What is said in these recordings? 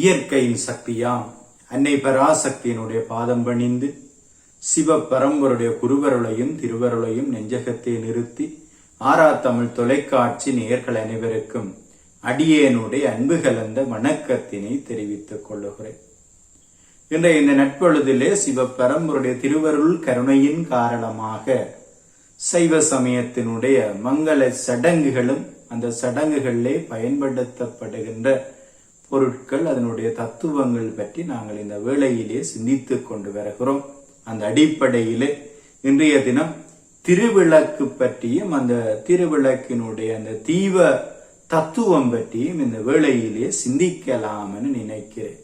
இயற்கையின் சக்தியாம். அன்னை பராசக்தியினுடைய பாதம் பணிந்து சிவ பரம்பருடைய குருவருளையும் திருவருளையும் நெஞ்சகத்தை நிறுத்தி ஆரா தமிழ் தொலைக்காட்சி நேர்கள் அனைவருக்கும் அடியேனுடைய அன்பு கலந்த வணக்கத்தினை தெரிவித்துக் கொள்ளுகிறேன். இன்றைய இந்த நட்பொழுதிலே சிவபரம்பருடைய திருவருள் கருணையின் காரணமாக சைவ சமயத்தினுடைய மங்கள சடங்குகளும் அந்த சடங்குகளிலே பயன்படுத்தப்படுகின்ற பொருட்கள் அதனுடைய தத்துவங்கள் பற்றி நாங்கள் இந்த வேளையிலே சிந்தித்து கொண்டு வருகிறோம். அந்த அடிப்படையிலே இன்றைய தினம் திருவிளக்கு பற்றியும் அந்த திருவிளக்கினுடைய அந்த தீவ தத்துவம் பற்றியும் இந்த வேளையிலே சிந்திக்கலாம்னு நினைக்கிறேன்.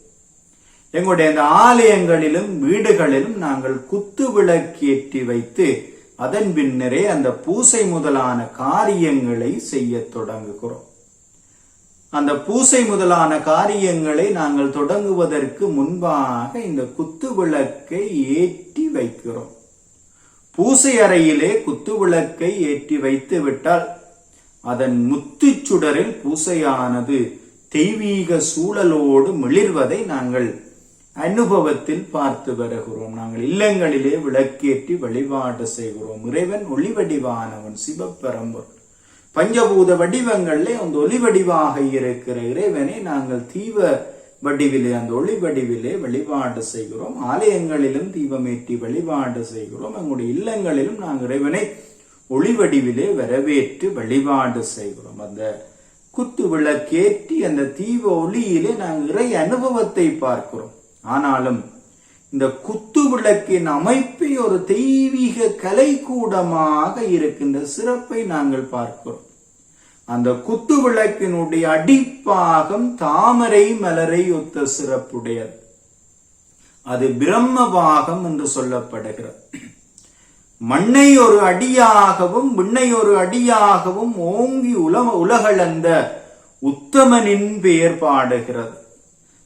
எங்களுடைய அந்த ஆலயங்களிலும் வீடுகளிலும் நாங்கள் குத்து விளக்கேற்றி வைத்து அதன் பின்னரே அந்த பூசை முதலான காரியங்களை செய்ய தொடங்குகிறோம். அந்த பூசை முதலான காரியங்களை நாங்கள் தொடங்குவதற்கு முன்பாக இந்த குத்து விளக்கை ஏற்றி வைக்கிறோம். பூசை அறையிலே குத்து விளக்கை ஏற்றி வைத்து விட்டால் அதன் முத்துச் சுடரில் பூசையானது தெய்வீக சூழலோடு மிளிர்வதை நாங்கள் அனுபவத்தில் பார்த்து வருகிறோம். நாங்கள் இல்லங்களிலே விளக்கேற்றி வழிபாடு செய்கிறோம். இறைவன் ஒளி வடிவானவன் சிவப்பெரம்பர் பஞ்சபூத வடிவங்களிலே அந்த ஒளி வடிவாக இருக்கிற இறைவனை நாங்கள் தீவ வடிவிலே அந்த ஒளி வடிவிலே வழிபாடு செய்கிறோம். ஆலயங்களிலும் தீபமேற்றி வழிபாடு செய்கிறோம். எங்களுடைய இல்லங்களிலும் நாங்கள் இறைவனை ஒளி வடிவிலே வரவேற்று வழிபாடு செய்கிறோம். அந்த குத்து விளக்கேற்றி அந்த தீப ஒளியிலே நாங்கள் இறை அனுபவத்தை பார்க்கிறோம். ஆனாலும் இந்த குத்து விளக்கின் அமைப்பை ஒரு தெய்வீக கலைக்கூடமாக இருக்கின்ற சிறப்பை நாங்கள் பார்க்கிறோம். அந்த குத்து விளக்கினுடைய அடிப்பாகம் தாமரை மலரை ஒத்த சிறப்புடையது. அது பிரம்மபாகம் என்று சொல்லப்படுகிறது. மண்ணை ஒரு அடியாகவும் விண்ணை ஒரு அடியாகவும் ஓங்கி உலக உலகளந்த உத்தமனின் பெயர் பாடுகிறது.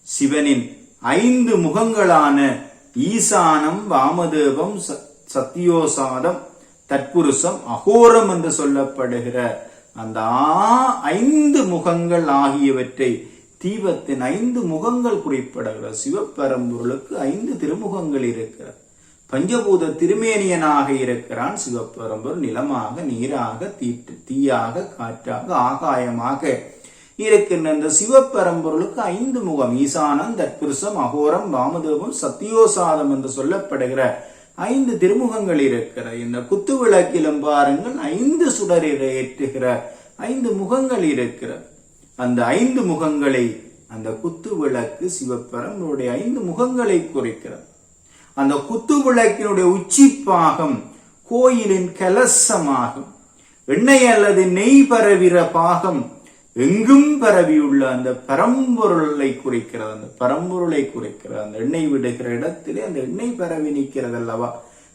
சிவனின் ஐந்து முகங்களான ஈசானம் வாமதேவம் சத்தியோசாதம் தற்புருஷம் அகோரம் என்று சொல்லப்படுகிற அந்த ஐந்து முகங்கள் ஆகியவற்றை தீபத்தின் ஐந்து முகங்கள் குறிப்பிடுகிற சிவப்பரம்பொருளுக்கு ஐந்து திருமுகங்கள் இருக்கிறது. பஞ்சபூத திருமேனியனாக இருக்கிறான். சிவப்பரம்பொருள் நிலமாக நீராக தீட்டு தீயாக காற்றாக ஆகாயமாக இருக்கின்ற இந்த சிவப்பரம்பொருளுக்கு ஐந்து முகம் ஈசானம் தற்புருஷம் அகோரம் வாமதேவம் சத்தியோசாதம் என்று சொல்லப்படுகிற ஐந்து திருமுகங்கள் இருக்கிற இந்த குத்து விளக்கிலும் பாருங்கள் ஐந்து சுடரில் ஏற்றுகிற ஐந்து முகங்கள் இருக்கிற. அந்த ஐந்து முகங்களை அந்த குத்து விளக்கு சிவப்பரம்பருடைய ஐந்து முகங்களை குறிக்கிறது அந்த குத்து விளக்கினுடைய உச்சிப்பாகம் கோயிலின் கலசமாகும். எண்ணெய் அல்லது நெய் பரவிற பாகம் எங்கும் பரவியுள்ள அந்த பரம்பொருளை குறிக்கிறது அந்த பரம்பொருளை குறிக்கிறது அந்த எண்ணெய் விடுகிற இடத்திலே அந்த எண்ணெய் பரவி நிற்கிறது அல்லவா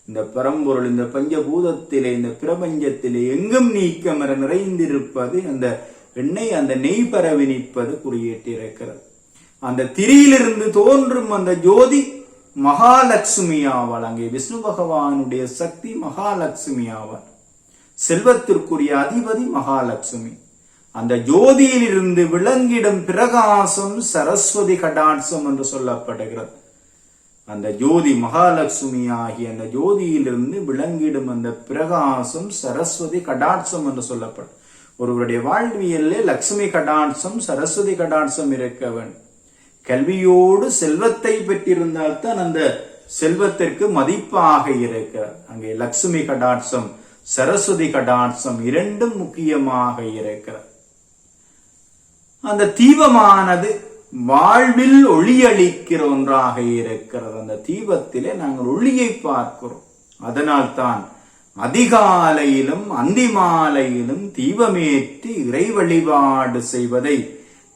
இந்த பரம்பொருள் இந்த பஞ்சபூதத்திலே இந்த பிரபஞ்சத்திலே எங்கும் நீக்கமர நிறைந்திருப்பது அந்த எண்ணெய் அந்த நெய் பரவி நிற்பது குறியேற்றிருக்கிறது. அந்த திரியிலிருந்து தோன்றும் அந்த ஜோதி மகாலட்சுமியாவாள் அங்கே விஷ்ணு பகவானுடைய சக்தி மகாலட்சுமியாவாள் செல்வத்திற்குரிய அதிபதி மகாலட்சுமி. அந்த ஜோதியிலிருந்து விளங்கிடும் பிரகாசம் சரஸ்வதி கடாட்சம் என்று சொல்லப்படுகிறது. அந்த ஜோதி மகாலட்சுமி ஆகிய அந்த ஜோதியிலிருந்து விளங்கிடும் அந்த பிரகாசம் சரஸ்வதி கடாட்சம் என்று சொல்லப்படும். ஒருவருடைய வாழ்வியல்ல லட்சுமி கடாட்சம் சரஸ்வதி கடாட்சம் இருக்க வேண்டும். கல்வியோடு செல்வத்தை பெற்றிருந்தால்தான் அந்த செல்வத்திற்கு மதிப்பாக இருக்க அங்கே லட்சுமி கடாட்சம் சரஸ்வதி கடாட்சம் இரண்டும் முக்கியமாக இருக்கிறது. அந்த தீபமானது வாழ்வில் ஒளியளிக்கிற ஒன்றாக இருக்கிறது. அந்த தீபத்திலே நாங்கள் ஒளியை பார்க்கிறோம். அதனால் தான் அதிகாலையிலும் அந்திமாலையிலும் தீபமேற்றி இறை வழிபாடு செய்வதை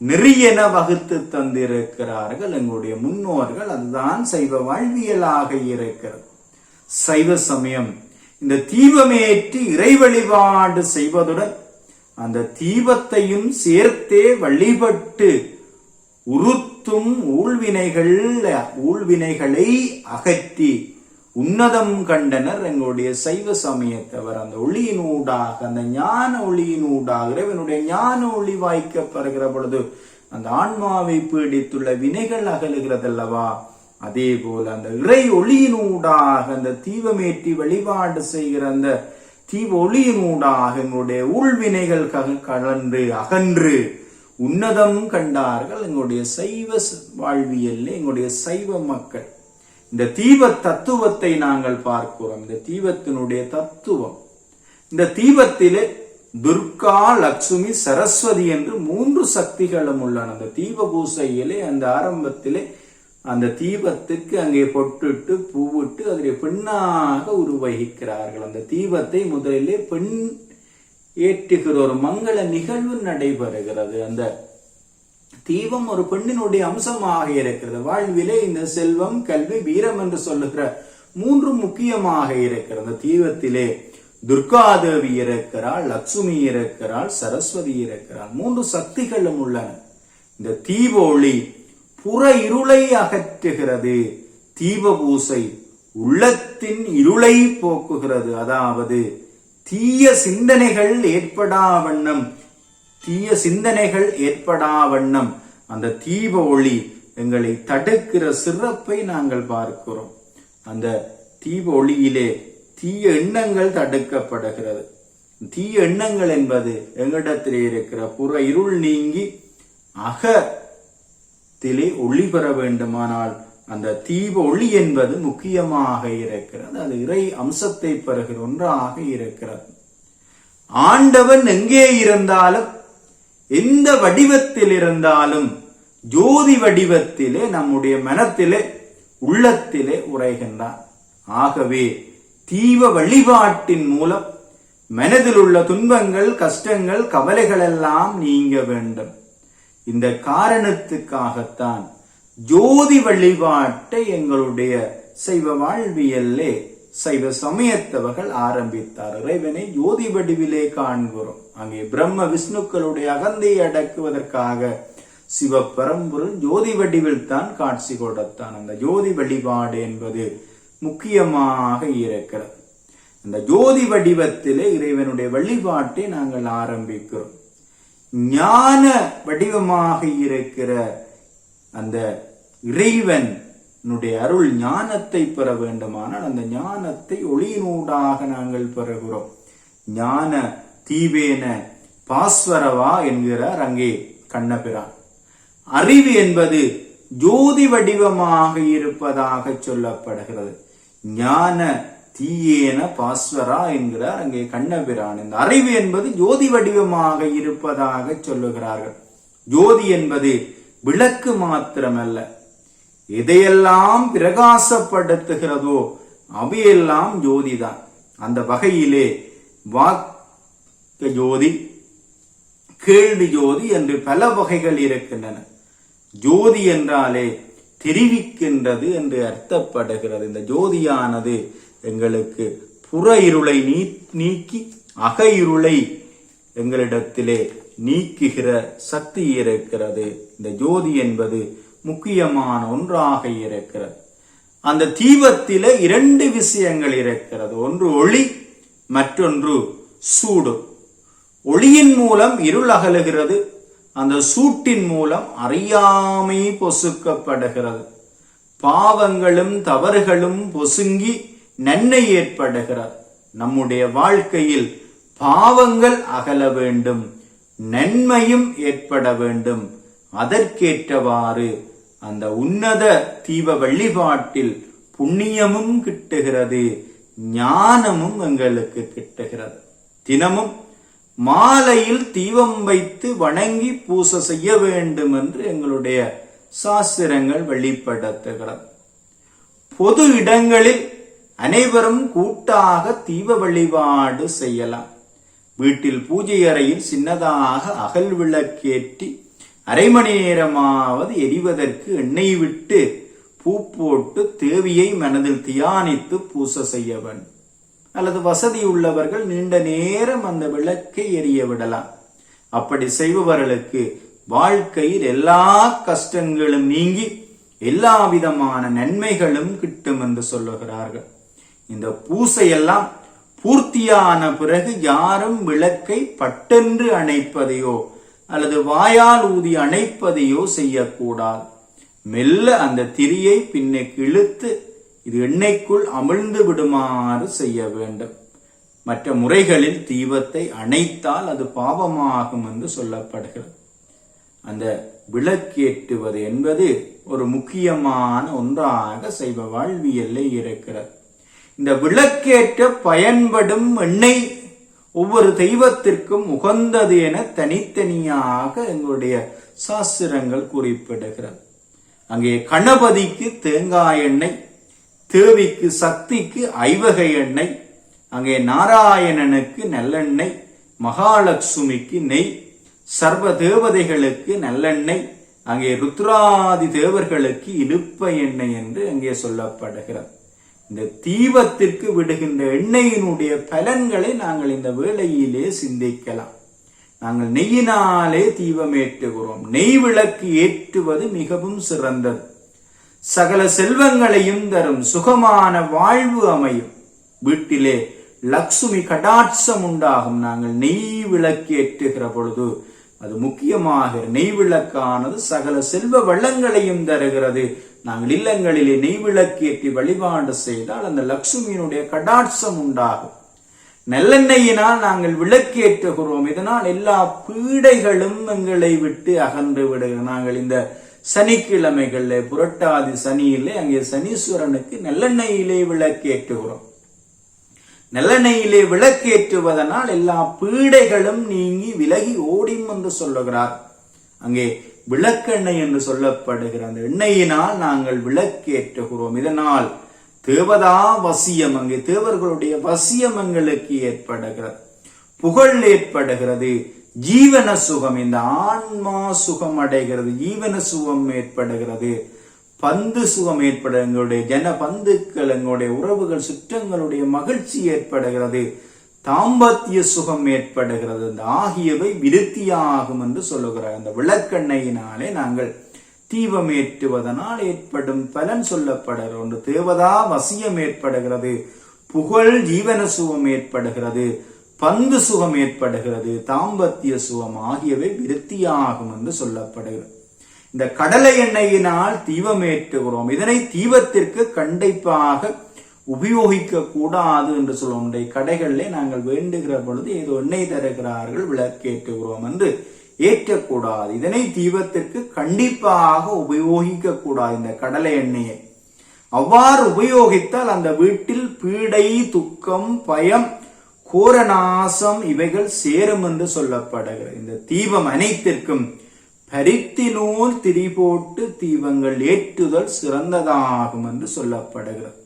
நெறியென வகுத்து தந்திருக்கிறார்கள். எங்களுடைய முன்னோர்கள் அதுதான் சைவ வாழ்வியலாக இருக்கிறது. சைவ சமயம் இந்த தீபமேற்றி இறை வழிபாடு செய்வதுடன் அந்த தீபத்தையும் சேர்த்தே வழிபட்டு உருத்தும் ஊழ்வினைகள் ஊழ்வினைகளை அகற்றி உன்னதம் கண்டனர் எங்களுடைய சைவ சமயத்தவர். அந்த ஒளியினூடாக அந்த ஞான ஒளியினூடாக இறைவனுடைய ஞான ஒளி வாய்க்கப்படுகிற பொழுது அந்த ஆன்மாவை பீடித்துள்ள வினைகள் அகலுகிறதல்லவா? அதே போல அந்த இறை ஒளியினூடாக அந்த தீபமேற்றி வழிபாடு செய்கிற அந்த தீவொளியினூடாக எங்களுடைய உள்வினைகள் கக- கலந்து அகன்று. உன்னதம் கண்டார்கள் எங்களுடைய சைவ ச- வாழ்வியல்ல எங்களுடைய சைவ மக்கள். இந்த தீப தத்துவத்தை நாங்கள் பார்க்கிறோம். இந்த தீபத்தினுடைய தத்துவம். இந்த தீபத்திலே துர்கா லட்சுமி சரஸ்வதி என்று மூன்று சக்திகளும் உள்ளன. அந்த தீப பூசையிலே அந்த ஆரம்பத்திலே அந்த தீபத்துக்கு அங்கே பொட்டுட்டு பூவிட்டு அதிலே பெண்ணாக உருவகிக்கிறார்கள். அந்த தீபத்தை முதலிலே பெண் ஏற்றுகிற ஒரு மங்கள நிகழ்வு நடைபெறுகிறது. அந்த தீபம் ஒரு பெண்ணினுடைய அம்சமாக இருக்கிறது. வாழ்விலே இந்த செல்வம் கல்வி வீரம் என்று சொல்லுகிற மூன்று முக்கியமாக இருக்கிறது. அந்த தீபத்திலே துர்காதேவி இருக்கிறாள் லட்சுமி இருக்கிறாள் சரஸ்வதி இருக்கிறாள். மூன்று சக்திகளும் உள்ளன. இந்த தீப ஒளி புற இருளை அகற்றுகிறது. தீப பூசை உள்ளத்தின் இருளை போக்குகிறது. அதாவது தீய சிந்தனைகள் ஏற்படா வண்ணம். தீய சிந்தனைகள் ஏற்படா வண்ணம். அந்த தீப ஒளி எங்களை தடுக்கிற சிறப்பை நாங்கள் பார்க்கிறோம். அந்த தீப ஒளியிலே தீய எண்ணங்கள் தடுக்கப்படுகிறது. தீய எண்ணங்கள் என்பது எங்களிடத்திலே இருக்கிற புற இருள் நீங்கி அக அகத்திலே ஒளி பெற வேண்டுமானால் அந்த தீப ஒளி என்பது முக்கியமாக இருக்கிறது. அது இறை அம்சத்தை பெறுகிற ஒன்றாக இருக்கிறது. ஆண்டவன் எங்கே இருந்தாலும் எந்த வடிவத்தில் இருந்தாலும் ஜோதி வடிவத்திலே நம்முடைய மனத்திலே உள்ளத்திலே உரைகின்றான். ஆகவே தீவ வழிபாட்டின் மூலம் மனதில் உள்ள துன்பங்கள் கஷ்டங்கள் கவலைகள் எல்லாம் நீங்க வேண்டும். இந்த காரணத்துக்காகத்தான் ஜோதி வழிபாட்டை எங்களுடைய சைவ வாழ்வியல்லே சைவ சமயத்தவர்கள் ஆரம்பித்தார். இறைவனை ஜோதி வடிவிலே காண்கிறோம். அங்கே பிரம்ம விஷ்ணுக்களுடைய அகந்தை அடக்குவதற்காக சிவபரம்பொருள் ஜோதி வடிவில் தான் காட்சி கொடுத்தான். அந்த ஜோதி வழிபாடு என்பது முக்கியமாக இருக்கிறது. அந்த ஜோதி வடிவத்திலே இறைவனுடைய வழிபாட்டை நாங்கள் ஆரம்பிக்கிறோம். ஞான வடிவமாக இருக்கிற அந்த இறைவனுடைய அருள் ஞானத்தை பெற வேண்டுமானால் அந்த ஞானத்தை ஒளியினூடாக நாங்கள் பெறுகிறோம். ஞான தீவேன பாஸ்வரவா என்கிறார் அங்கே கண்ணபிரான். அறிவு என்பது ஜோதி வடிவமாக இருப்பதாக சொல்லப்படுகிறது. ஞான தீயேன பாஸ்வரா என்கிறார். அங்கே கண்ணபிரான். இந்த அறிவு என்பது ஜோதி வடிவமாக இருப்பதாக சொல்லுகிறார்கள். ஜோதி என்பது விளக்கு மாத்திரமல்ல. எதையெல்லாம் பிரகாசப்படுத்துகிறதோ அவையெல்லாம் ஜோதிதான். அந்த வகையிலே வாக்க ஜோதி கேள்வி ஜோதி என்று பல வகைகள் இருக்கின்றன. ஜோதி என்றாலே தெரிவிக்கின்றது என்று அர்த்தப்படுகிறது. இந்த ஜோதியானது எங்களுக்கு புற இருளை நீ நீக்கி அக இருளை எங்களிடத்திலே நீக்குகிற சக்தி இருக்கிறது. இந்த ஜோதி என்பது முக்கியமான ஒன்றாக இருக்கிறது. அந்த தீபத்தில இரண்டு விஷயங்கள் இருக்கிறது. ஒன்று ஒளி மற்றொன்று சூடு. ஒளியின் மூலம் இருள் அகலுகிறது. அந்த சூட்டின் மூலம் அறியாமை பொசுக்கப்படுகிறது. பாவங்களும் தவறுகளும் பொசுங்கி நன்மை ஏற்படுகிறது. நம்முடைய வாழ்க்கையில் பாவங்கள் அகல வேண்டும் நன்மையும் ஏற்பட வேண்டும். அதற்கேற்றவாறு அந்த உன்னத தீப வழிபாட்டில் புண்ணியமும் கிட்டுகிறது ஞானமும் எங்களுக்கு கிட்டுகிறது. தினமும் மாலையில் தீபம் வைத்து வணங்கி பூசை செய்ய வேண்டும் என்று எங்களுடைய சாஸ்திரங்கள் வெளிப்படுத்துகிறது. பொது இடங்களில் அனைவரும் கூட்டாக தீப வழிபாடு செய்யலாம். வீட்டில் பூஜை அறையில் சின்னதாக அகல் விளக்கேற்றி அரை மணி நேரமாவது எரிவதற்கு எண்ணெய் விட்டு பூ போட்டு தேவியை மனதில் தியானித்து பூச செய்யவன் அல்லது வசதி உள்ளவர்கள் நீண்ட நேரம் அந்த விளக்கை எரிய விடலாம். அப்படி செய்பவர்களுக்கு வாழ்க்கையில் எல்லா கஷ்டங்களும் நீங்கி எல்லா விதமான நன்மைகளும் கிட்டும் என்று சொல்லுகிறார்கள். இந்த பூசையெல்லாம் பூர்த்தியான பிறகு யாரும் விளக்கை பட்டென்று அணைப்பதையோ அல்லது வாயால் ஊதி அணைப்பதையோ செய்யக்கூடாது. மெல்ல அந்த திரியை பின்னே இழுத்து இது எண்ணெய்க்குள் அமிழ்ந்து விடுமாறு செய்ய வேண்டும். மற்ற முறைகளில் தீபத்தை அணைத்தால் அது பாவமாகும் என்று சொல்லப்படுகிறது. அந்த விளக்கேற்றுவது என்பது ஒரு முக்கியமான ஒன்றாக செய்வ வாழ்வியல்ல இருக்கிறது. இந்த விளக்கேற்ற பயன்படும் எண்ணெய் ஒவ்வொரு தெய்வத்திற்கும் உகந்தது என தனித்தனியாக எங்களுடைய சாஸ்திரங்கள் குறிப்பிடுகிறது. அங்கே கணபதிக்கு தேங்காய் எண்ணெய் தேவிக்கு சக்திக்கு ஐவகை எண்ணெய் அங்கே நாராயணனுக்கு நல்லெண்ணெய் மகாலட்சுமிக்கு நெய் சர்வ தேவதைகளுக்கு நல்லெண்ணெய் அங்கே ருத்ராதி தேவர்களுக்கு இனிப்ப எண்ணெய் என்று அங்கே சொல்லப்படுகிறது. இந்த தீபத்திற்கு விடுகின்ற எண்ணெயினுடைய பலன்களை நாங்கள் இந்த வேளையிலே சிந்திக்கலாம். நாங்கள் நெய்யினாலே தீபம் ஏற்றுகிறோம் நெய் விளக்கு ஏற்றுவது மிகவும் சிறந்தது. சகல செல்வங்களையும் தரும் சுகமான வாழ்வு அமையும். வீட்டிலே லக்ஷ்மி கடாட்சம் உண்டாகும். நாங்கள் நெய் விளக்கு ஏற்றுகிற பொழுது அது முக்கியமாக நெய் விளக்கானது சகல செல்வ வளங்களையும் தருகிறது. நாங்கள் இல்லங்களிலே நெய் விளக்கேற்றி வழிபாடு செய்தால் அந்த லக்ஷ்மியினுடைய கடாட்சம் உண்டாகும். நல்லெண்ணெயினால் நாங்கள் விளக்கேற்றுகிறோம். இதனால் எல்லா பீடைகளும் எங்களை விட்டு அகன்று விடுகிறோம் நாங்கள் இந்த சனிக்கிழமைகளில் புரட்டாதி சனியிலே அங்கே சனீஸ்வரனுக்கு நல்லெண்ணெயிலே விளக்கேற்றுகிறோம். நல்லெண்ணெயிலே விளக்கேற்றுவதனால் எல்லா பீடைகளும் நீங்கி விலகி ஓடிம் என்று சொல்லுகிறார். அங்கே விளக்கெண்ணெய் என்று சொல்லப்படுகிற அந்த எண்ணெயினால் நாங்கள் விளக்கேற்றுகிறோம். இதனால் தேவதா வசியம் அங்கே தேவர்களுடைய வசியம் எங்களுக்கு ஏற்படுகிறது. புகழ் ஏற்படுகிறது. ஜீவன சுகம் இந்த ஆன்மா சுகம் அடைகிறது. ஜீவன சுகம் ஏற்படுகிறது. பந்து சுகம் ஏற்பட எங்களுடைய ஜன பந்துக்கள் எங்களுடைய உறவுகள் சுற்றங்களுடைய மகிழ்ச்சி ஏற்படுகிறது. தாம்பத்திய சுகம் ஏற்படுகிறது. இந்த ஆகியவை விருத்தியாகும் என்று சொல்லுகிறார். அந்த விளக்கெண்ணையினாலே நாங்கள் தீபம் ஏற்றுவதனால் ஏற்படும் பலன் சொல்லப்படுகிற ஒன்று தேவதா வசியம் ஏற்படுகிறது. புகழ் ஜீவன சுகம் ஏற்படுகிறது. பந்து சுகம் ஏற்படுகிறது. தாம்பத்திய சுகம் ஆகியவை விருத்தியாகும் என்று சொல்லப்படுகிறது. இந்த கடலை எண்ணெயினால் தீபமேற்றுகிறோம். இதனை தீபத்திற்கு கண்டிப்பாக உபயோகிக்க கூடாது என்று சொல்லுவோம். இன்றைய கடைகளிலே நாங்கள் வேண்டுகிற பொழுது ஏதோ எண்ணெய் தருகிறார்கள் விளக்கேற்றுகிறோம் என்று ஏற்றக்கூடாது. இதனை தீபத்திற்கு கண்டிப்பாக உபயோகிக்க கூடாது இந்த கடலை எண்ணெயை. அவ்வாறு உபயோகித்தால் அந்த வீட்டில் பீடை துக்கம் பயம் கோரநாசம் இவைகள் சேரும் என்று சொல்லப்படுகிறது. இந்த தீபம் அனைத்திற்கும் பரித்தினூல் திரிபோட்டு தீபங்கள் ஏற்றுதல் சிறந்ததாகும் என்று சொல்லப்படுகிறது.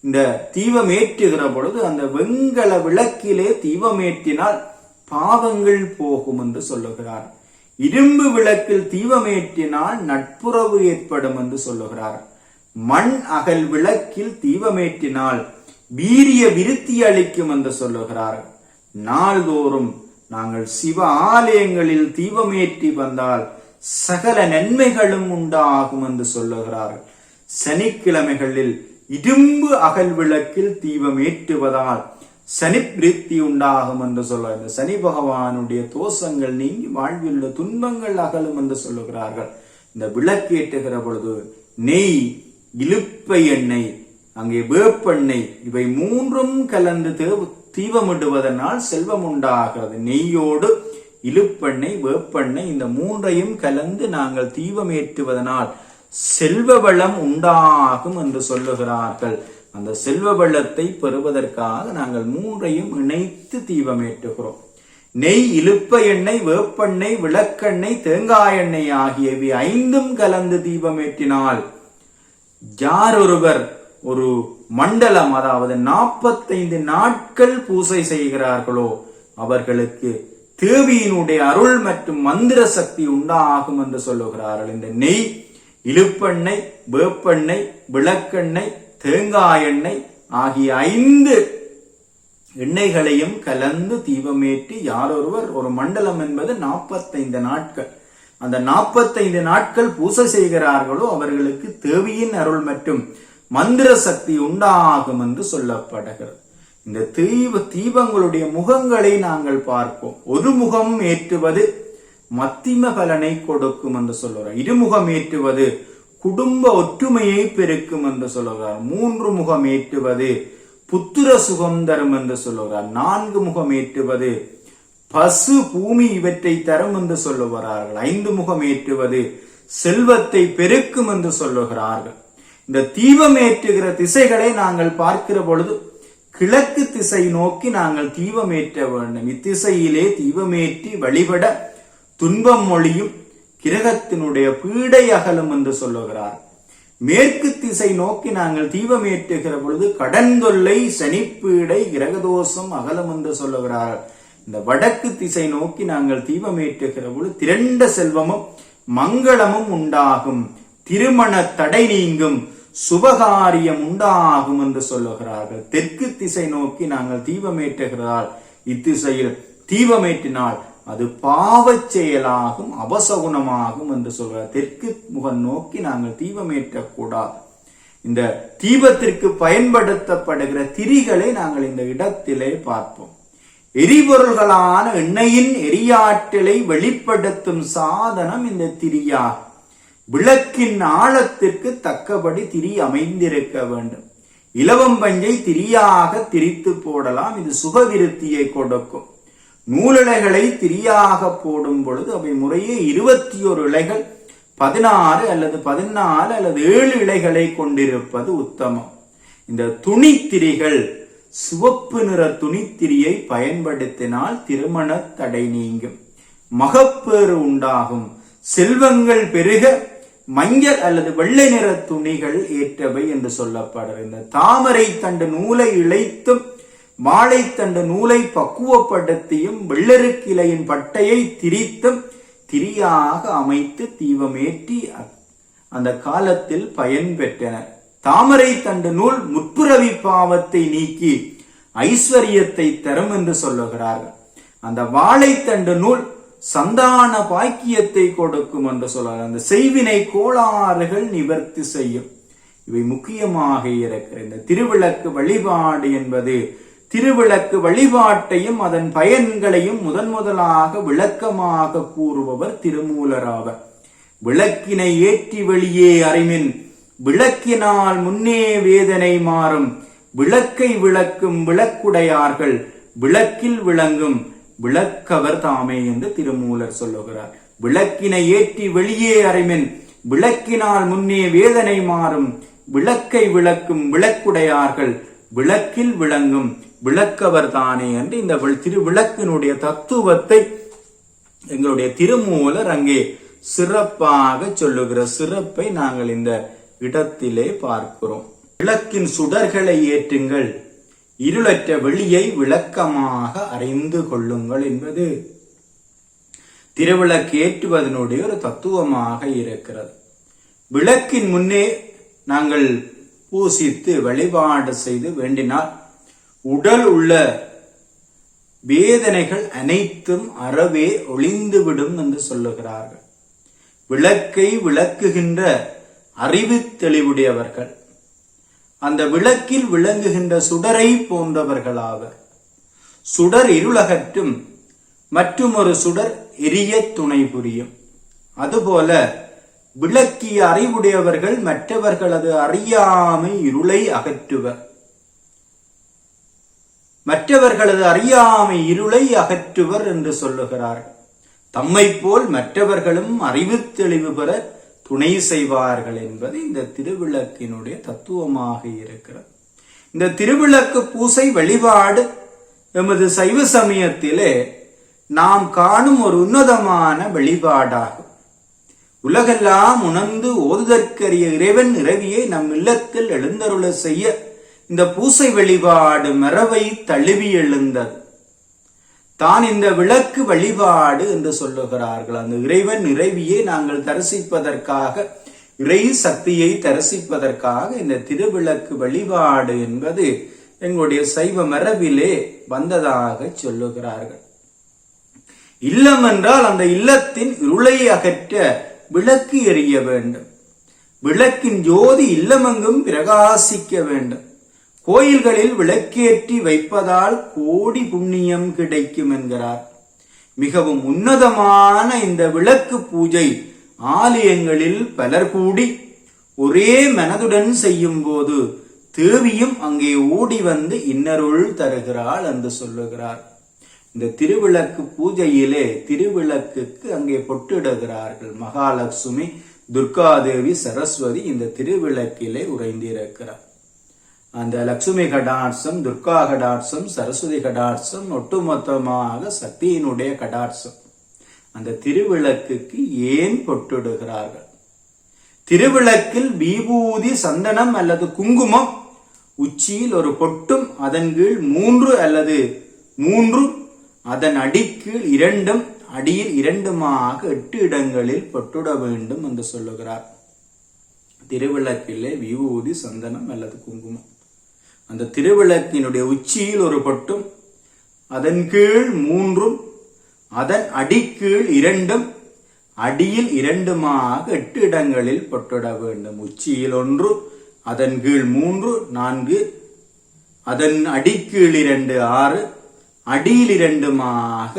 இந்த தீபம் ஏற்றுகிற பொழுது அந்த வெங்கல விளக்கிலே தீபம் ஏற்றினால் பாவங்கள் போகும் என்று சொல்லுகிறார். இரும்பு விளக்கில் தீபம் ஏற்றினால் நட்புறவு ஏற்படும் என்று சொல்லுகிறார். மண் அகல் விளக்கில் தீபமேற்றினால் வீரிய விருத்தி அளிக்கும் என்று சொல்லுகிறார். நாள்தோறும் நாங்கள் சிவ ஆலயங்களில் தீபமேற்றி வந்தால் சகல நன்மைகளும் உண்டாகும் என்று சொல்லுகிறார்கள். சனிக்கிழமைகளில் இரும்பு அகல் விளக்கில் தீபம் ஏற்றுவதால் சனி பிரீத்தி உண்டாகும் என்று சொல்ல சனி பகவானுடைய தோஷங்கள் நீங்கி வாழ்வில் உள்ள துன்பங்கள் அகலும் என்று சொல்லுகிறார்கள். இந்த விளக்கேற்றுகிற பொழுது நெய் இலுப்பை எண்ணெய் அங்கே வேப்பெண்ணெய் இவை மூன்றும் கலந்து தேவ- தீபமிடுவதனால் செல்வம் உண்டாகிறது நெய்யோடு இழுப்பெண்ணெய் வேப்பெண்ணெய் இந்த மூன்றையும் கலந்து நாங்கள் தீபமேற்றுவதனால் செல்வ வளம் உண்டாகும் என்று சொல்லுகிறார்கள். அந்த செல்வ வளத்தை பெறுவதற்காக நாங்கள் மூன்றையும் இணைத்து தீபமேற்றுகிறோம் நெய் இழுப்ப எண்ணெய் வேப்பெண்ணெய் விளக்கெண்ணெய் தேங்காய் எண்ணெய் ஆகியவை ஐந்தும் கலந்து தீபமேற்றினால் யார் ஒருவர் ஒரு மண்டலம் அதாவது நாற்பத்தைந்து நாட்கள் பூசை செய்கிறார்களோ அவர்களுக்கு தேவியினுடைய அருள் மற்றும் மந்திர சக்தி உண்டாகும் என்று சொல்லுகிறார்கள். இந்த நெய் இழுப்பெண்ணெய் வேப்பெண்ணெய் விளக்கெண்ணெய் தேங்காய் எண்ணெய் ஆகிய ஐந்து எண்ணெய்களையும் கலந்து தீபமேற்றி யாரொருவர் ஒரு மண்டலம் என்பது நாற்பத்தைந்து நாட்கள். அந்த நாற்பத்தைந்து நாட்கள் பூசை செய்கிறார்களோ அவர்களுக்கு தேவியின் அருள் மற்றும் மந்திர சக்தி உண்டாகும் என்று சொல்லப்படுகிறது. இந்த தீப தீபங்களுடைய முகங்களை நாங்கள் பார்ப்போம். ஒரு முகம் ஏற்றுவது மத்திம பலனை கொடுக்கும் என்று சொல்லுகிறார். இருமுகம் ஏற்றுவது குடும்ப ஒற்றுமையை பெருக்கும் என்று சொல்லுகிறார். மூன்று முகம் ஏற்றுவது புத்திர சுகம் தரும் என்று சொல்லுகிறார். நான்கு முகம் ஏற்றுவது பசு பூமி இவற்றை தரும் என்று சொல்லுகிறார்கள். ஐந்து முகம் ஏற்றுவது செல்வத்தை பெருக்கும் என்று சொல்லுகிறார்கள். இந்த தீபமேற்றுகிற திசைகளை நாங்கள் பார்க்கிற பொழுது கிழக்கு திசை நோக்கி நாங்கள் தீபமேற்ற வேண்டும். இத்திசையிலே தீபமேற்றி வழிபட துன்பம் மொழியும் கிரகத்தினுடைய பீடை அகலும் என்று சொல்லுகிறார். மேற்கு திசை நோக்கி நாங்கள் தீபமேற்றுகிற பொழுது கடன் தொல்லை சனிப்பீடை கிரகதோஷம் அகலம் என்று சொல்லுகிறார். இந்த வடக்கு திசை நோக்கி நாங்கள் தீபமேற்றுகிற பொழுது திரண்ட செல்வமும் மங்களமும் உண்டாகும். திருமண தடை நீங்கும். சுபகாரியம் உண்டாகும் என்று சொல்லுகிறார்கள். தெற்கு திசை நோக்கி நாங்கள் தீபமேற்றுகிறார் இத்திசையில் தீபமேற்றினால் அது பாவச் செயலாகும் அபசகுணமாகும் என்று சொல்கிறார். தெற்கு முகம் நோக்கி நாங்கள் தீபமேற்றக்கூடாது இந்த தீபத்திற்கு பயன்படுத்தப்படுகிற திரிகளை நாங்கள் இந்த இடத்திலே பார்ப்போம். எரிபொருள்களான எண்ணெயின் எரியாற்றலை வெளிப்படுத்தும் சாதனம் இந்த திரியாகும். விளக்கின் ஆழத்திற்கு தக்கபடி திரி அமைந்திருக்க வேண்டும். இலவம் பஞ்சை திரியாக திரித்து போடலாம். இது சுபவிருத்தியை கொடுக்கும். நூலிழைகளை திரியாக போடும் பொழுது அவை முறையே இருபத்தி ஒரு இலைகள் பதினாறு அல்லது பதினாலு அல்லது ஏழு இலைகளை கொண்டிருப்பது உத்தமம். இந்த துணித்திரிகள் சிவப்பு நிற துணித்திரியை பயன்படுத்தினால் திருமண தடை நீங்கும். மகப்பேறு உண்டாகும். செல்வங்கள் பெருக மஞ்சள் அல்லது வெள்ளை நிற துணிகள் ஏற்றவை என்று சொல்லப்படுற இந்த தாமரை தண்டு நூலை இழைத்தும் வாழைத்தண்டு நூலை பக்குவப்படுத்தியும் வெள்ளருக்கிளையின் பட்டையை திரித்தும் திரியாக அமைத்து தீபமேற்றி அந்த காலத்தில் பயன் பெற்றனர். தாமரை தண்டு நூல் முற்புறவி பாவத்தை நீக்கி ஐஸ்வர்யத்தை தரும் என்று சொல்லுகிறார்கள். அந்த வாழைத்தண்டு நூல் சந்தான பாக்கியத்தை கொடுக்கும் என்று சொல்றார். அந்த செய்வினை கோளாறுகள் நிவர்த்தி செய்யும். இவை முக்கியமாக இருக்கிற இந்த திருவிளக்கு வழிபாடு என்பது திருவிளக்கு வழிபாட்டையும் அதன் பயன்களையும் முதன் முதலாக விளக்கமாக கூறுபவர் திருமூலராவர். விளக்கினை ஏற்றி வெளியே அறிமின் விளக்கினால் முன்னே வேதனை மாறும். விளக்கை விளக்கும் விளக்குடையார்கள் விளக்கில் விளங்கும். விளக்கவர் தாமே என்று திருமூலர் சொல்லுகிறார். விளக்கினை ஏற்றி வெளியே அறைமென் விளக்கினால் முன்னே வேதனை மாறும். விளக்கை விளக்கும் விளக்குடையார்கள் விளக்கில் விளங்கும் விளக்கவர் தானே என்று இந்த திருவிளக்கினுடைய தத்துவத்தை எங்களுடைய திருமூலர் அங்கே சிறப்பாக சொல்லுகிற சிறப்பை நாங்கள் இந்த இடத்திலே பார்க்கிறோம். விளக்கின் சுடர்களை ஏற்றுங்கள். இருளற்ற வெளியை விளக்கமாக அறிந்து கொள்ளுங்கள் என்பது திருவிளக்கு ஏற்றுவதனுடைய ஒரு தத்துவமாக இருக்கிறது. விளக்கின் முன்னே நாங்கள் பூசித்து வழிபாடு செய்து வேண்டினால் உடல் உள்ள வேதனைகள் அனைத்தும் அறவே ஒளிந்துவிடும் என்று சொல்லுகிறார்கள். விளக்கை விளக்குகின்ற அறிவு தெளிவுடையவர்கள் அந்த விளக்கில் விளங்குகின்ற சுடரை போன்றவர்களாவர் சுடர் இருளகற்றும் மற்றும் சுடர் எரிய துணை புரியும். அதுபோல விளக்கிய அறிவுடையவர்கள் மற்றவர்களது அறியாமை இருளை அகற்றுவர் மற்றவர்களது அறியாமை இருளை அகற்றுவர் என்று சொல்லுகிறார்கள். தம்மை போல் மற்றவர்களும் அறிவு தெளிவு பெற துணை செய்வார்கள் என்பது இந்த திருவிளக்கினுடைய தத்துவமாக இருக்கிறது. இந்த திருவிளக்கு பூசை வழிபாடு எமது சைவ சமயத்திலே நாம் காணும் ஒரு உன்னதமான வழிபாடாகும். உலகெல்லாம் உணர்ந்து ஓதுதற்கரிய இறைவன் இரவியை நம் இல்லத்தில் எழுந்தருள செய்ய இந்த பூசை வழிபாடு மரவை தழுவி எழுந்தது. தான் இந்த விளக்கு வழிபாடு என்று சொல்லுகிறார்கள். அந்த இறைவன் இறைவியை நாங்கள் தரிசிப்பதற்காக இறை சக்தியை தரிசிப்பதற்காக இந்த திருவிளக்கு வழிபாடு என்பது எங்களுடைய சைவ மரபிலே வந்ததாக சொல்லுகிறார்கள். இல்லம் என்றால் அந்த இல்லத்தின் இருளை அகற்ற விளக்கு எரிய வேண்டும். விளக்கின் ஜோதி இல்லமெங்கும் பிரகாசிக்க வேண்டும். கோயில்களில் விளக்கேற்றி வைப்பதால் கோடி புண்ணியம் கிடைக்கும் என்கிறார். மிகவும் உன்னதமான இந்த விளக்கு பூஜை ஆலயங்களில் பலர் கூடி ஒரே மனதுடன் செய்யும் போது தேவியும் அங்கே ஓடி வந்து இன்னருள் தருகிறாள் என்று சொல்லுகிறார். இந்த திருவிளக்கு பூஜையிலே திருவிளக்குக்கு அங்கே பொட்டிடுகிறார்கள். மகாலட்சுமி துர்காதேவி சரஸ்வதி இந்த திருவிளக்கிலே உறைந்திருக்கிறார். அந்த லட்சுமி கடாட்சம் துர்கா கடாட்சம் சரஸ்வதி கடாட்சம் ஒட்டுமொத்தமாக சக்தியினுடைய கடாட்சம். அந்த திருவிளக்குக்கு ஏன் பொட்டிடுகிறார்கள்? திருவிளக்கில் விபூதி சந்தனம் அல்லது குங்குமம் உச்சியில் ஒரு பொட்டும் அதன் கீழ் மூன்று அல்லது மூன்று அதன் அடிக்கீழ் இரண்டும் அடியில் இரண்டுமாக எட்டு இடங்களில் பொட்டுட வேண்டும் என்று சொல்லுகிறார். திருவிளக்கிலே விபூதி சந்தனம் அல்லது குங்குமம். அந்த திருவிளக்கினுடைய உச்சியில் ஒரு பட்டும் அதன் கீழ் மூன்றும் அதன் அடிக்கீழ் இரண்டும் அடியில் இரண்டுமாக எட்டு இடங்களில் பட்டுட வேண்டும். உச்சியில் ஒன்று அதன் கீழ் மூன்று நான்கு அதன் அடிக்கீழ் இரண்டு ஆறு அடியில் இரண்டுமாக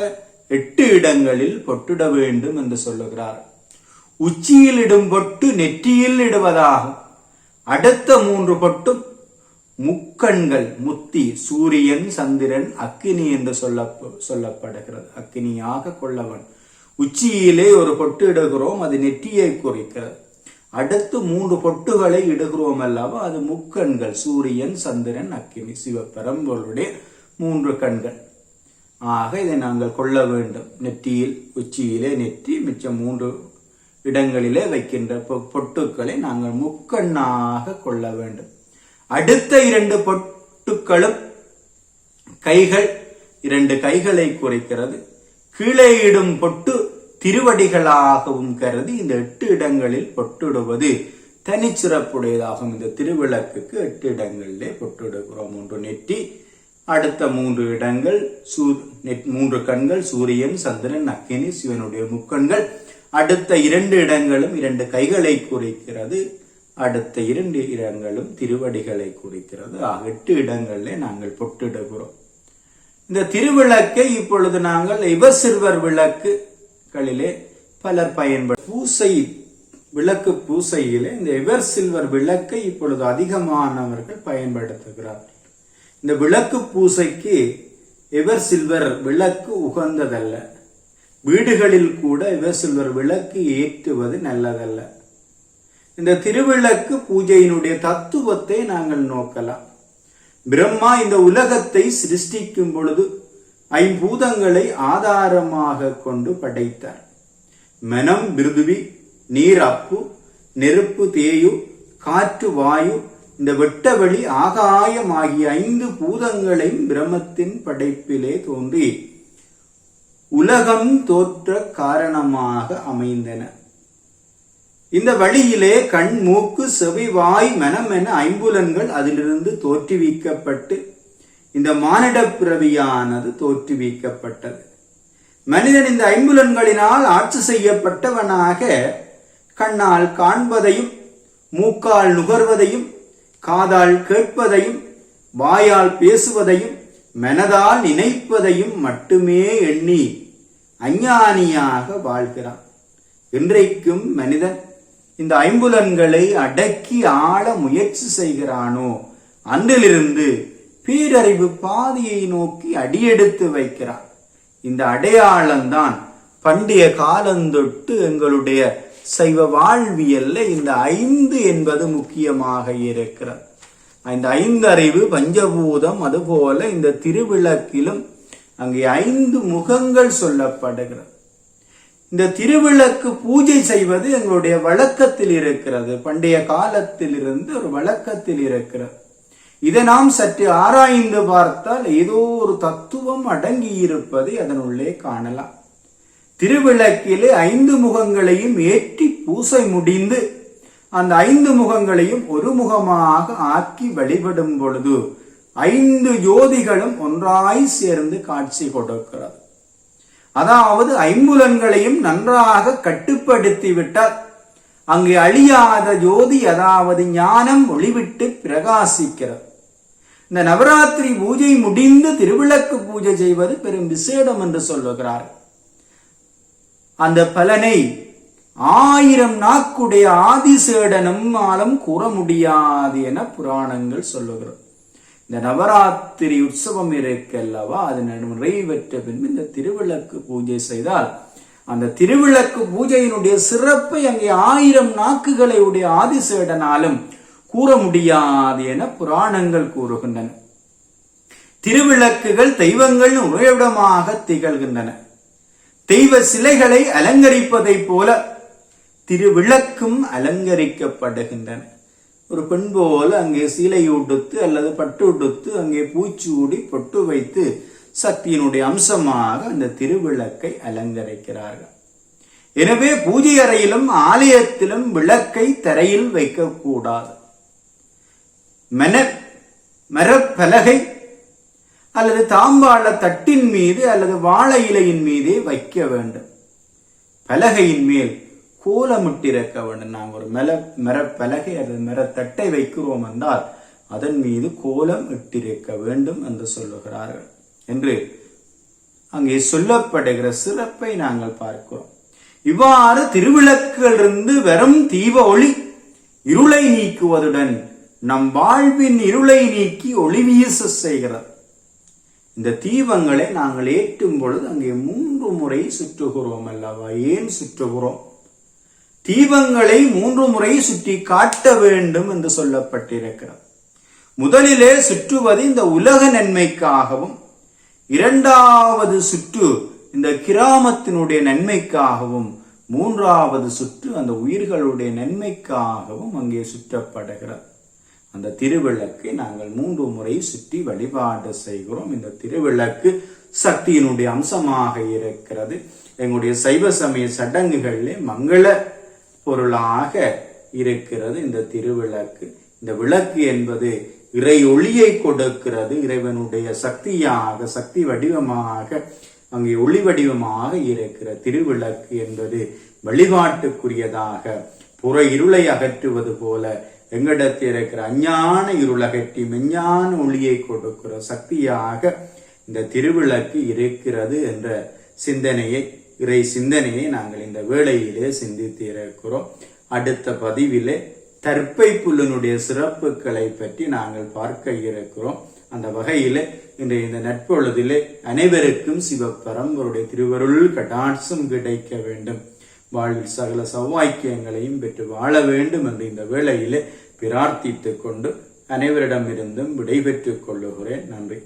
எட்டு இடங்களில் பொட்டிட வேண்டும் என்று சொல்லுகிறார். உச்சியில் இடும் பொட்டு நெற்றியில் இடுவதாகும். அடுத்த மூன்று பொட்டும் முக்கண்கள் முத்தி சூரியன் சந்திரன் அக்கினி என்று சொல்ல சொல்லப்படுகிறது. அக்கினியாக கொள்ளவன். உச்சியிலே ஒரு பொட்டு இடுகிறோம் அது நெற்றியை குறிக்கிறது. அடுத்து மூன்று பொட்டுகளை இடுகிறோம் அல்லவா அது முக்கண்கள் சூரியன் சந்திரன் அக்கினி சிவபெரும்பொருளுடைய மூன்று கண்கள். ஆக இதை நாங்கள் கொள்ள வேண்டும். நெற்றியில் உச்சியிலே நெற்றி மிச்சம் மூன்று இடங்களிலே வைக்கின்ற பொ- பொட்டுக்களை நாங்கள் முக்கண்ணாக கொள்ள வேண்டும். அடுத்த இரண்டு பொட்டுக்களும் கைகள் இரண்டு கைகளை குறிக்கிறது. கீழே இடும் பொட்டு திருவடிகளாகவும் கருதி இந்த எட்டு இடங்களில் பொட்டுடுவது தனிச்சிறப்புடையதாகும் இந்த திருவிளக்குக்கு எட்டு இடங்களிலே பொட்டுடுகிறோம். ஒன்று நெற்றி அடுத்த மூன்று இடங்கள் சூ நெட்- மூன்று கண்கள் சூரியன் சந்திரன் அக்கினி சிவனுடைய முக்கண்கள். அடுத்த இரண்டு இடங்களும் இரண்டு கைகளை குறிக்கிறது. அடுத்த இரண்டு இடங்களும் திருவடிகளை குறிக்கிறது. ஆக எட்டு இடங்களிலே நாங்கள் பொட்டிடுகிறோம். இந்த திருவிளக்கை இப்பொழுது நாங்கள் இவசிறுவர் விளக்குகளிலே பலர் பயன்படு பூசை விளக்கு பூசையிலே இந்த எவர் சில்வர் விளக்கை இப்பொழுது அதிகமானவர்கள் பயன்படுத்துகிறார்கள் இந்த விளக்கு பூசைக்கு எவர் சில்வர் விளக்கு உகந்ததல்ல. வீடுகளில் கூட எவர் சில்வர் விளக்கு ஏற்றுவது நல்லதல்ல. இந்த திருவிளக்கு பூஜையினுடைய தத்துவத்தை நாங்கள் நோக்கலாம். பிரம்மா இந்த உலகத்தை சிருஷ்டிக்கும் பொழுது ஐம்பூதங்களை ஆதாரமாக கொண்டு படைத்தார். மனம் பிருதுவி நீர் அப்பு நெருப்பு தேயு காற்று வாயு இந்த வெட்டவெளி ஆகாயம் ஆகிய ஐந்து பூதங்களையும் பிரம்மத்தின் படைப்பிலே தோன்றி உலகம் தோற்ற காரணமாக அமைந்தன. இந்த வழியிலே கண் மூக்கு செவி வாய் மனம் என ஐம்புலன்கள் அதிலிருந்து தோற்றுவிக்கப்பட்டு இந்த மானிட பிறவியானது தோற்றுவிக்கப்பட்டது. மனிதன் இந்த ஐம்புலன்களினால் ஆட்சி செய்யப்பட்டவனாக கண்ணால் காண்பதையும் மூக்கால் நுகர்வதையும் காதால் கேட்பதையும் வாயால் பேசுவதையும் மனதால் நினைப்பதையும் மட்டுமே எண்ணி அஞ்ஞானியாக வாழ்கிறான். இன்றைக்கும் மனிதன் இந்த ஐம்புலன்களை அடக்கி ஆள முயற்சி செய்கிறானோ? அன்றிலிருந்து பேரறிவு பாதையை நோக்கி அடியெடுத்து வைக்கிறான். இந்த அடையாளம்தான் பண்டைய காலந்தொட்டு எங்களுடைய சைவ வாழ்வியல்ல இந்த ஐந்து என்பது முக்கியமாக இருக்கிறது. இந்த ஐந்தறிவு பஞ்சபூதம் அதுபோல இந்த திருவிளக்கிலும் அங்கே ஐந்து முகங்கள் சொல்லப்படுகிறது. இந்த திருவிளக்கு பூஜை செய்வது எங்களுடைய வழக்கத்தில் இருக்கிறது. பண்டைய காலத்தில் இருந்து ஒரு வழக்கத்தில் இருக்கிறது. இதை நாம் சற்று ஆராய்ந்து பார்த்தால் ஏதோ ஒரு தத்துவம் அடங்கி இருப்பதை அதனுள்ளே காணலாம். திருவிளக்கிலே ஐந்து முகங்களையும் ஏற்றி பூசை முடிந்து அந்த ஐந்து முகங்களையும் ஒரு முகமாக ஆக்கி வழிபடும் பொழுது ஐந்து ஜோதிகளும் ஒன்றாய் சேர்ந்து காட்சி கொடுக்கிறது. அதாவது ஐம்புலன்களையும் நன்றாக கட்டுப்படுத்தி விட்டால் அங்கு அழியாத ஜோதி அதாவது ஞானம் ஒளிவிட்டு பிரகாசிக்கிறது. இந்த நவராத்திரி பூஜை முடிந்து திருவிளக்கு பூஜை செய்வது பெரும் விசேடம் என்று சொல்லுகிறார். அந்த பலனை ஆயிரம் நாக்குடைய ஆதிசேடனும் ஆலம் கூற முடியாது என புராணங்கள் சொல்லுகிறது. இந்த நவராத்திரி உற்சவம் இருக்கல்லவா? அது நிறைவேற்ற பின்பு இந்த திருவிளக்கு பூஜை செய்தால் அந்த திருவிளக்கு பூஜையினுடைய சிறப்பை அங்கே ஆயிரம் நாக்குகளை உடைய ஆதிசேடனாலும் கூற முடியாது என புராணங்கள் கூறுகின்றன. திருவிளக்குகள் தெய்வங்கள் உறைவிடமாக திகழ்கின்றன. தெய்வ சிலைகளை அலங்கரிப்பதைப் போல திருவிளக்கும் அலங்கரிக்கப்படுகின்றன. ஒரு பெண் போல அங்கே சீலை உடுத்து அல்லது பட்டு உடுத்து அங்கே பூச்சூடி பொட்டு வைத்து சக்தியினுடைய அம்சமாக அந்த திருவிளக்கை அலங்கரிக்கிறார்கள். எனவே பூஜை அறையிலும் ஆலயத்திலும் விளக்கை தரையில் வைக்கக்கூடாது. மன மரப்பலகை அல்லது தாம்பாள தட்டின் மீது அல்லது வாழை இலையின் மீதே வைக்க வேண்டும். பலகையின் மேல் கோலமிட்டிருக்க வேண்டும் நாங்கள் ஒரு மெல மெர பலகை அல்லது மரத்தட்டை வைக்கிறோம் என்றால் அதன் மீது கோலம் இட்டிருக்க வேண்டும் என்று சொல்லுகிறார்கள் என்று அங்கே சொல்லப்படுகிற சிறப்பை நாங்கள் பார்க்கிறோம். இவ்வாறு திருவிளக்கிலிருந்து வெறும் தீப ஒளி இருளை நீக்குவதுடன் நம் வாழ்வின் இருளை நீக்கி ஒளி வீச செய்கிறது. இந்த தீபங்களை நாங்கள் ஏற்றும் பொழுது அங்கே மூன்று முறை சுற்றுகிறோம் அல்லவா? ஏன் சுற்றுகிறோம்? தீபங்களை மூன்று முறை சுற்றி காட்ட வேண்டும் என்று சொல்லப்பட்டிருக்கிறது. முதலிலே சுற்றுவது இந்த உலக நன்மைக்காகவும் இரண்டாவது சுற்று இந்த கிராமத்தினுடைய நன்மைக்காகவும் மூன்றாவது சுற்று அந்த உயிர்களுடைய நன்மைக்காகவும் அங்கே சுற்றப்படுகிறது. அந்த திருவிளக்கை நாங்கள் மூன்று முறை சுற்றி வழிபாடு செய்கிறோம். இந்த திருவிளக்கு சக்தியினுடைய அம்சமாக இருக்கிறது. எங்களுடைய சைவ சமய சடங்குகளிலே மங்கள பொருளாக இருக்கிறது இந்த திருவிளக்கு. இந்த விளக்கு என்பது இறை ஒளியை கொடுக்கிறது இறைவனுடைய சக்தியாக சக்தி வடிவமாக அங்கே ஒளி வடிவமாக இருக்கிற திருவிளக்கு என்பது வழிபாட்டுக்குரியதாக புற இருளை அகற்றுவது போல எங்களிடத்தில் இருக்கிற அஞ்ஞான இருளகட்டி மெஞ்ஞான ஒளியை கொடுக்கிற சக்தியாக இந்த திருவிளக்கு இருக்கிறது என்ற சிந்தனையை இறை சிந்தனையை நாங்கள் இந்த வேளையிலே சிந்தித்து இருக்கிறோம் அடுத்த பதிவிலே தற்பை புல்லனுடைய சிறப்புகளை பற்றி நாங்கள் பார்க்க இருக்கிறோம். அந்த வகையிலே இன்றைய இந்த நட்பொழுதிலே அனைவருக்கும் சிவப்பரம்பருடைய திருவருள் கடாட்சம் கிடைக்க வேண்டும். வாழ்வில் சகல சௌவாக்கியங்களையும் பெற்று வாழ வேண்டும் என்று இந்த வேளையிலே பிரார்த்தித்துக் கொண்டு அனைவரிடமிருந்தும் விடைபெற்றுக் கொள்ளுகிறேன். நன்றி.